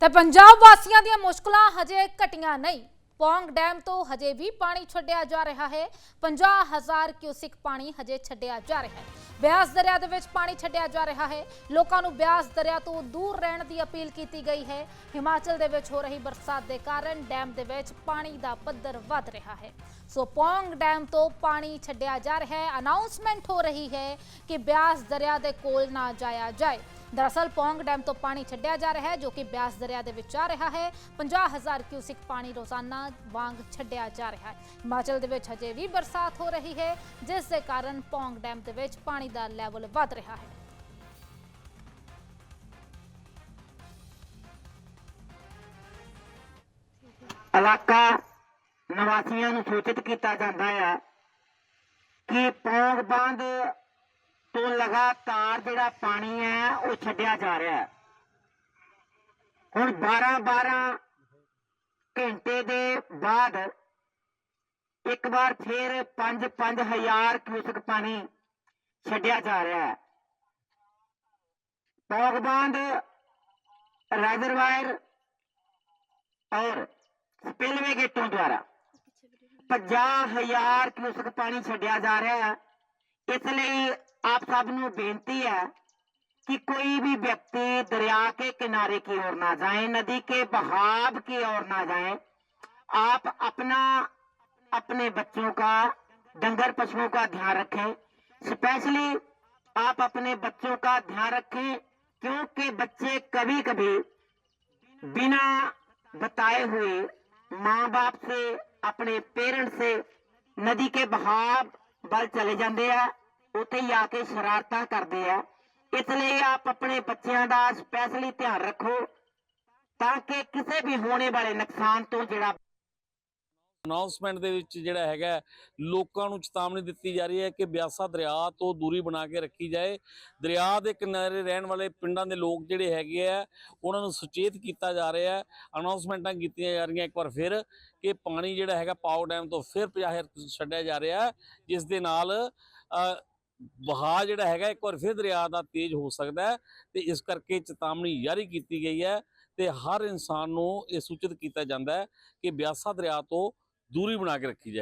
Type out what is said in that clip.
ਤੇ ਪੰਜਾਬ ਵਾਸੀਆਂ ਦੀਆਂ ਮੁਸ਼ਕਲਾਂ ਹਜੇ ਘਟੀਆਂ ਨਹੀਂ। ਪੌਂਗ ਡੈਮ ਤੋਂ ਹਜੇ ਵੀ ਪਾਣੀ ਛੱਡਿਆ ਜਾ ਰਿਹਾ ਹੈ। 50000 ਕਿਊਸਿਕ ਪਾਣੀ ਹਜੇ ਛੱਡਿਆ ਜਾ ਰਿਹਾ ਹੈ। ਬਿਆਸ ਦਰਿਆ ਦੇ ਵਿੱਚ ਪਾਣੀ ਛੱਡਿਆ ਜਾ ਰਿਹਾ ਹੈ। ਲੋਕਾਂ ਨੂੰ ਬਿਆਸ ਦਰਿਆ ਤੋਂ ਦੂਰ ਰਹਿਣ ਦੀ ਅਪੀਲ ਕੀਤੀ ਗਈ ਹੈ। ਹਿਮਾਚਲ ਦੇ ਵਿੱਚ ਹੋ ਰਹੀ ਬਰਸਾਤ ਦੇ ਕਾਰਨ ਡੈਮ ਦੇ ਵਿੱਚ ਪਾਣੀ ਦਾ ਪੱਧਰ ਵੱਧ ਰਿਹਾ ਹੈ। ਸੋ ਪੌਂਗ ਡੈਮ ਤੋਂ ਪਾਣੀ ਛੱਡਿਆ ਜਾ ਰਿਹਾ ਹੈ। ਅਨਾਉਂਸਮੈਂਟ ਹੋ ਰਹੀ ਹੈ ਕਿ ਬਿਆਸ ਦਰਿਆ ਦੇ ਕੋਲ ਨਾ ਜਾਇਆ ਜਾਏ। ਦਰਅਸਲ ਪੌਂਗ ਡੈਮ ਤੋਂ ਪਾਣੀ ਛੱਡਿਆ ਜਾ ਰਿਹਾ ਹੈ, ਜੋ ਕਿ ਬਿਆਸ ਦਰਿਆ ਦੇ ਵਿੱਚ ਆ ਰਿਹਾ ਹੈ। 50000 ਕਿਊਸਿਕ ਪਾਣੀ ਰੋਜ਼ਾਨਾ ਵਾਂਗ ਛੱਡਿਆ ਜਾ ਰਿਹਾ ਹੈ। ਹਿਮਾਚਲ ਦੇ ਵਿੱਚ ਹਜੇ ਵੀ ਬਰਸਾਤ ਹੋ ਰਹੀ ਹੈ, ਜਿਸ ਦੇ ਕਾਰਨ ਪੌਂਗ ਡੈਮ ਦੇ ਵਿੱਚ ਪਾਣੀ ਦਾ ਲੈਵਲ ਵੱਧ ਰਿਹਾ ਹੈ। ਇਲਾਕਾ ਨਿਵਾਸੀਆਂ ਨੂੰ ਸੂਚਿਤ ਕੀਤਾ ਜਾਂਦਾ ਹੈ ਕਿ ਪੌਂਗ ਬੰਦ ਤੋਂ ਲਗਾਤਾਰ ਜਿਹੜਾ ਪਾਣੀ ਹੈ ਉਹ ਛੱਡਿਆ ਜਾ ਰਿਹਾ ਹੈ ਹੁਣ 12-12 ਘੰਟੇ ਦੇ ਬਾਅਦ ਇੱਕ ਵਾਰ ਫਿਰ 5-5000 ਕਿਊਸਕ ਪਾਣੀ ਛੱਡਿਆ ਜਾ ਰਿਹਾ ਹੈ ਪੌਂਗ ਬੰਦ ਰਿਜ਼ਰਵਾਇਰ ਔਰ ਸਪਿਲਵੇ ਗੇਟੋਂ ਦੁਆਰਾ 50000 ਕਿਊਸਕ ਪਾਣੀ ਛੱਡਿਆ ਜਾ ਰਿਹਾ ਹੈ ਇਸ ਲਈ ਆਪ ਸਭ ਨੂੰ ਬੇਨਤੀ है कि कोई भी व्यक्ति दरिया के किनारे की ओर ना जाए नदी के बहाव की ओर ना जाए आप अपना अपने बच्चों का डंगर पशुओं का ध्यान रखें स्पेशली आप अपने बच्चों का ध्यान रखें क्योंकि बच्चे कभी कभी बिना बताए हुए माँ बाप से अपने पेरेंट्स से नदी के बहाव ਵੱਲ ਚਲੇ ਜਾਂਦੇ ਆ ਉੱਥੇ ਹੀ ਆ ਕੇ ਸ਼ਰਾਰਤਾਂ ਕਰਦੇ ਆ। ਇਸ ਲਈ ਆਪ ਆਪਣੇ ਬੱਚਿਆਂ ਦਾ ਸਪੈਸ਼ਲੀ ਧਿਆਨ ਰੱਖੋ ਤਾਂ ਕਿ ਕਿਸੇ ਵੀ ਹੋਣੇ ਵਾਲੇ ਨੁਕਸਾਨ ਤੋਂ ਜਿਹੜਾ ਅਨਾਉਂਸਮੈਂਟ ਦੇ ਵਿੱਚ ਜਿਹੜਾ ਹੈਗਾ ਲੋਕਾਂ ਨੂੰ ਚੇਤਾਵਨੀ ਦਿੱਤੀ ਜਾ ਰਹੀ ਹੈ ਕਿ ਬਿਆਸਾ ਦਰਿਆ ਤੋਂ ਦੂਰੀ ਬਣਾ ਕੇ ਰੱਖੀ ਜਾਏ। ਦਰਿਆ ਦੇ ਕਿਨਾਰੇ ਰਹਿਣ ਵਾਲੇ ਪਿੰਡਾਂ ਦੇ ਲੋਕ ਜਿਹੜੇ ਹੈਗੇ ਆ, ਉਹਨਾਂ ਨੂੰ ਸੁਚੇਤ ਕੀਤਾ ਜਾ ਰਿਹਾ ਹੈ। ਅਨਾਉਂਸਮੈਂਟਾਂ ਕੀਤੀਆਂ ਜਾ ਰਹੀਆਂ ਇੱਕ ਵਾਰ ਫਿਰ ਕਿ ਪਾਣੀ ਜਿਹੜਾ ਹੈਗਾ ਪਾਓ ਡੈਮ ਤੋਂ ਫਿਰ 50000 ਛੱਡਿਆ ਜਾ ਰਿਹਾ ਹੈ, ਜਿਸ ਦੇ ਨਾਲ ਅ, ਜਿਹੜਾ ਹੈਗਾ ਇੱਕ ਵਾਰ ਫਿਰ ਦਰਿਆ ਦਾ ਤੇਜ਼ ਹੋ ਸਕਦਾ ਹੈ ਤੇ ਇਸ ਕਰਕੇ ਚੇਤਾਵਨੀ ਜਾਰੀ ਕੀਤੀ ਗਈ ਹੈ ਤੇ ਹਰ ਇਨਸਾਨ ਨੂੰ ਇਹ ਸੂਚਿਤ ਕੀਤਾ ਜਾਂਦਾ ਹੈ ਕਿ ਬਿਆਸਾ ਦਰਿਆ ਤੋਂ ਦੂਰੀ ਬਣਾ ਕੇ ਰੱਖੀ ਜਾਏ।